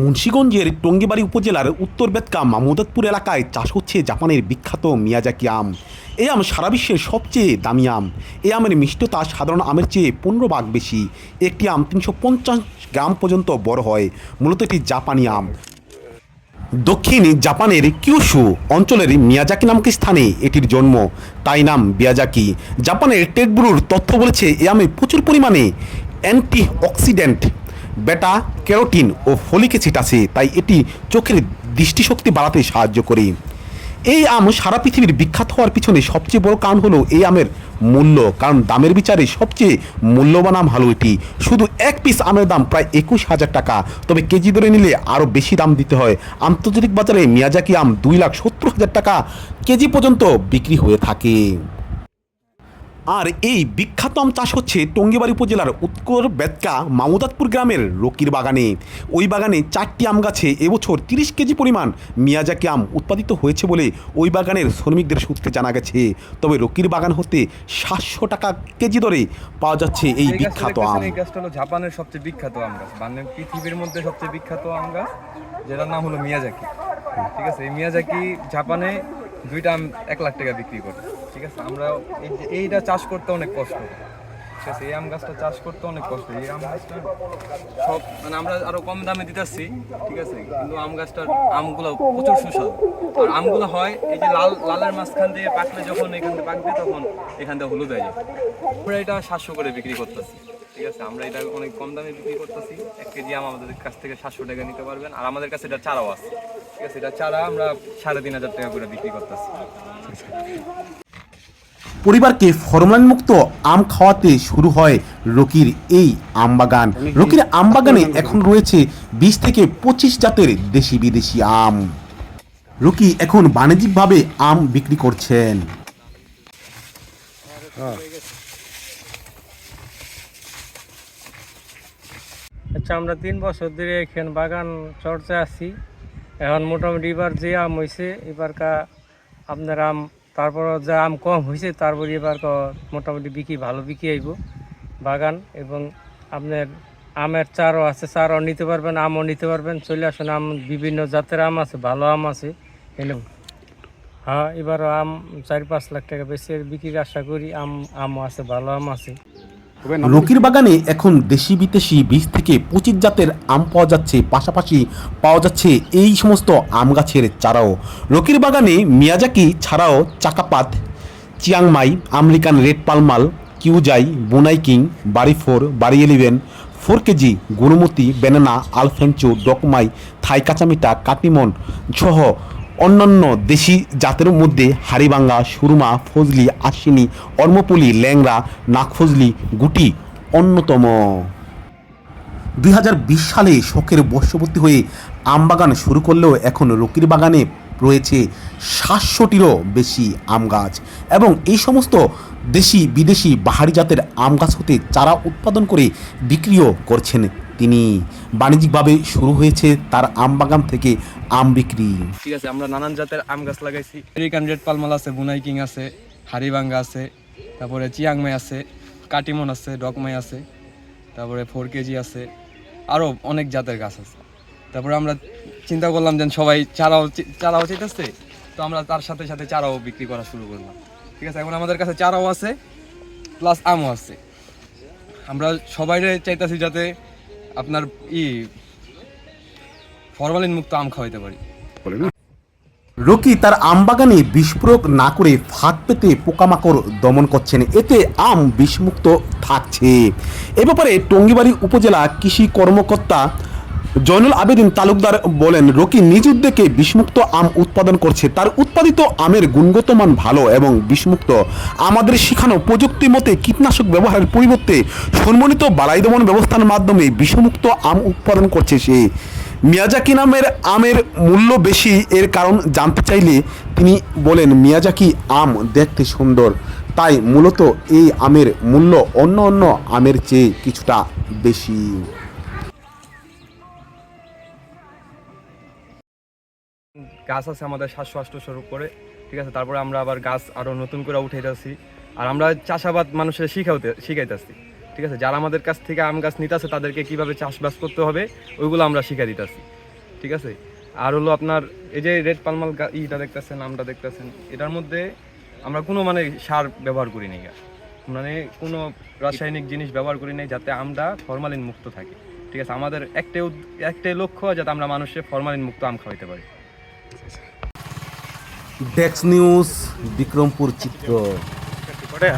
মুন্সীগঞ্জের টঙ্গিবাড়ি উপজেলার উত্তর বেতকা মামুদাতপুর এলাকায় চাষ হচ্ছে জাপানের বিখ্যাত মিয়াজাকি আম। এই আম সারা বিশ্বের সবচেয়ে দামি আম। এই আমের মিষ্টতা সাধারণ আমের চেয়ে পনেরো ভাগ বেশি। একটি আম তিনশো পঞ্চাশ গ্রাম পর্যন্ত বড় হয়। মূলত এটি জাপানি আম। দক্ষিণ জাপানের কিউশু অঞ্চলের মিয়াজাকি নামক স্থানে এটির জন্ম। তাই নাম বিয়াজাকি জাপানের টেকব্রুর তথ্য বলেছে, এ আমে প্রচুর পরিমাণে অ্যান্টি অক্সিডেন্ট বেটা ক্যারোটিন ও ফলিক অ্যাসিড আছে তাই এটি চোখের দৃষ্টিশক্তি বাড়াতে সাহায্য করে। এই আম সারা পৃথিবীর বিখ্যাত হওয়ার পিছনে সবচেয়ে বড় কারণ হলো এই আমের মূল্য, কারণ দামের বিচারে সবচেয়ে মূল্যবান আম হলো এটি। শুধু এক পিস আমের দাম প্রায় একুশ হাজার টাকা, তবে কেজি ধরে নিলে আরও বেশি দাম দিতে হয়। আন্তর্জাতিক বাজারে মিয়াজাকি আম দুই লাখ সত্তর হাজার টাকা কেজি পর্যন্ত বিক্রি হয়ে থাকে। আর এই বিখ্যাত আম চাষ হচ্ছে টঙ্গিবাড়ি উপজেলার উৎকর বেতকা মামুদাতপুর গ্রামের রকির বাগানে। ওই বাগানে চারটি আম গাছে এবছর তিরিশ কেজি পরিমাণ মিয়াজাকি আম উৎপাদিত হয়েছে বলে ওই বাগানের শ্রমিকদের সূত্রে জানা গেছে। তবে রকির বাগান হতে সাতশো টাকা কেজি দরে পাওয়া যাচ্ছে এই বিখ্যাত আম। এই গাছটা হলো জাপানের সবচেয়ে বিখ্যাত আম গাছ। মানে পৃথিবীর মধ্যে সবচেয়ে বিখ্যাত আম গাছ যেটার নাম হলো মিয়াজাকি। ঠিক আছে এই মিয়াজাকি জাপানে দুইটা আম এক লাখ টাকা বিক্রি করে, ঠিক আছে? আমরা এই এইটা চাষ করতে অনেক কষ্ট। ঠিক আছে, এই আম গাছটা চাষ করতে অনেক কষ্ট। এই আম গাছটা সব মানে আমরা আরও কম দামে দিতেছি, ঠিক আছে? কিন্তু আম গাছটার আমগুলো প্রচুর সুস্বাদু। আর আমগুলো হয় এই যে লাল, লালের মাঝখান দিয়ে পাকলে যখন এখান থেকে পাকবে, তখন এখান থেকে হলুদ হয়ে যাবে। আমরা এটা সাতশো করে বিক্রি করতেছি, ঠিক আছে? আমরা এটা অনেক কম দামে বিক্রি করতেছি। এক কেজি আম আমাদের কাছ থেকে সাতশো টাকা নিতে পারবেন। আর আমাদের কাছে এটা চারাও আছে। ঠিক আছে এটা চারা আমরা সাড়ে তিন হাজার টাকা করে বিক্রি করতেছি। পরিবারকে ফরমালিন মুক্ত আম খাওয়াতে শুরু হয় রকির এই আম বাগান রকির আম বাগানে এখন রয়েছে বিশ থেকে পঁচিশ জাতের দেশি বিদেশি আম। রকি এখন বাণিজ্যিকভাবে আম বিক্রি করছেন। আচ্ছা আমরা তিন বছর ধরে এখানে বাগান চর্চা আছি। এখন মোটামুটি এবার যে আম হয়েছে এবার কা আপনার আম তারপর যে আম কম হয়েছে তারপর এবার মোটামুটি বিক্রি, ভালো বিক্রি আইব বাগান এবং আপনার আমের চারও আছে, চারও নিতে পারবেন, আমও নিতে পারবেন। চলে আসুন, আম বিভিন্ন জাতের আম আছে, ভালো আম আছে এনে হ্যাঁ এবার আম চার পাঁচ লাখ টাকা বেশি বিক্রির আশা করি আম, আমও আছে, ভালো আম আছে। রকির বাগানে এখন দেশি বিদেশি বীজ থেকে পঁচিশ জাতের আম পাওয়া যাচ্ছে, পাশাপাশি পাওয়া যাচ্ছে এই সমস্ত আম গাছের চারাও। রকির বাগানে মিয়াজাকি ছাড়াও চাকাপাত, Chiang Mai, American red palmer, কিউজাই, Brunei king Bari four Bari eleven four KG গুণমতি banana Alphonso ডকমাই, থাই কাঁচামিটা কাটিমন সহ অন্যান্য দেশি জাতের মধ্যে হাড়িবাঙ্গা, সুরমা, ফজলি, আশ্বিনী, অর্মপুলি ল্যাংরা নাকফজলি গুটি অন্যতম। দুই হাজার বিশ সালে শখের বর্ষবর্তী হয়ে আম বাগান শুরু করলেও এখন রকির বাগানে রয়েছে সাতশোটিরও বেশি আম গাছ এবং এই সমস্ত দেশি বিদেশি বাহারি জাতের আম গাছ হতে চারা উৎপাদন করে বিক্রিও করছেন তিনি বাণিজ্যিকভাবে শুরু হয়েছে তার আম বাগান থেকে আম বিক্রি। ঠিক আছে, আমরা নানান জাতের আম গাছ লাগাইছি। আমেরিকান রেড পালমাল আছে বুনাই কিং আছে, হারিবাঙ্গা আছে, তারপরে চিয়াংমাই আছে, কাটিমন আছে ডকমাই আছে, তারপরে ফোর কেজি আছে আরও অনেক জাতের গাছ আছে। তারপরে আমরা চিন্তা করলাম যে সবাই চারাও চারাও চাইতেছে, তো আমরা তার সাথে সাথে চারাও বিক্রি করা শুরু করলাম। ঠিক আছে, এখন আমাদের কাছে চারাও আছে প্লাস আমও আছে। আমরা সবাই চাইতেছি যাতে আপনার ই ফরমালিন মুক্ত আম খাওয়াইতে পারি। রকি তার আম বাগানে বিস্ফোরক না করে ফাঁক পেতে পোকামাকড় দমন করছেন। এতে আম বিষমুক্ত থাকছে। এ ব্যাপারে টঙ্গিবাড়ি উপজেলা কৃষি কর্মকর্তা জয়নুল আবেদিন তালুকদার বলেন, রকি নিজ উদ্যোগে বিষমুক্ত আম উৎপাদন করছে। তার উৎপাদিত আমের গুণগত মান ভালো এবং বিষমুক্ত। আমাদের শেখানো প্রযুক্তি মতে কীটনাশক ব্যবহারের পরিবর্তে সম্মানিত বালাই দমন ব্যবস্থার মাধ্যমে বিষমুক্ত আম উৎপাদন করছে সে। মিয়াজাকি নামের আমের মূল্য বেশি, এর কারণ জানতে চাইলে তিনি বলেন, মিয়াজাকি আম দেখতে সুন্দর। তাই মূলত এই আমের মূল্য অন্য অন্য আমের চেয়ে কিছুটা বেশি। গাছ আছে আমাদের সাতশো আটশো করে ঠিক আছে? তারপরে আমরা আবার গাছ আরও নতুন করে উঠাইতেছি। আর আমরা চাষাবাদ মানুষের শিখাইতে শিখাইতেছি, ঠিক আছে? যারা আমাদের কাছ থেকে আম গাছ নিতেছে, তাদেরকে কীভাবে চাষবাস করতে হবে, ওইগুলো আমরা শিখাই দিতেছি, ঠিক আছে? আর হলো আপনার এই যে রেড পালমাল ইটা দেখতেছেন, আমটা দেখতেছেন, এটার মধ্যে আমরা কোনো মানে সার ব্যবহার করি নাই মানে কোনো রাসায়নিক জিনিস ব্যবহার করি নাই যাতে আমরা ফরমালিন মুক্ত থাকি, ঠিক আছে? আমাদের একটাই একটাই লক্ষ্য যাতে আমরা মানুষের ফরমালিন মুক্ত আম খাওয়াইতে পারি। ডেক্স নিউজ বিক্রমপুর চিত্র করে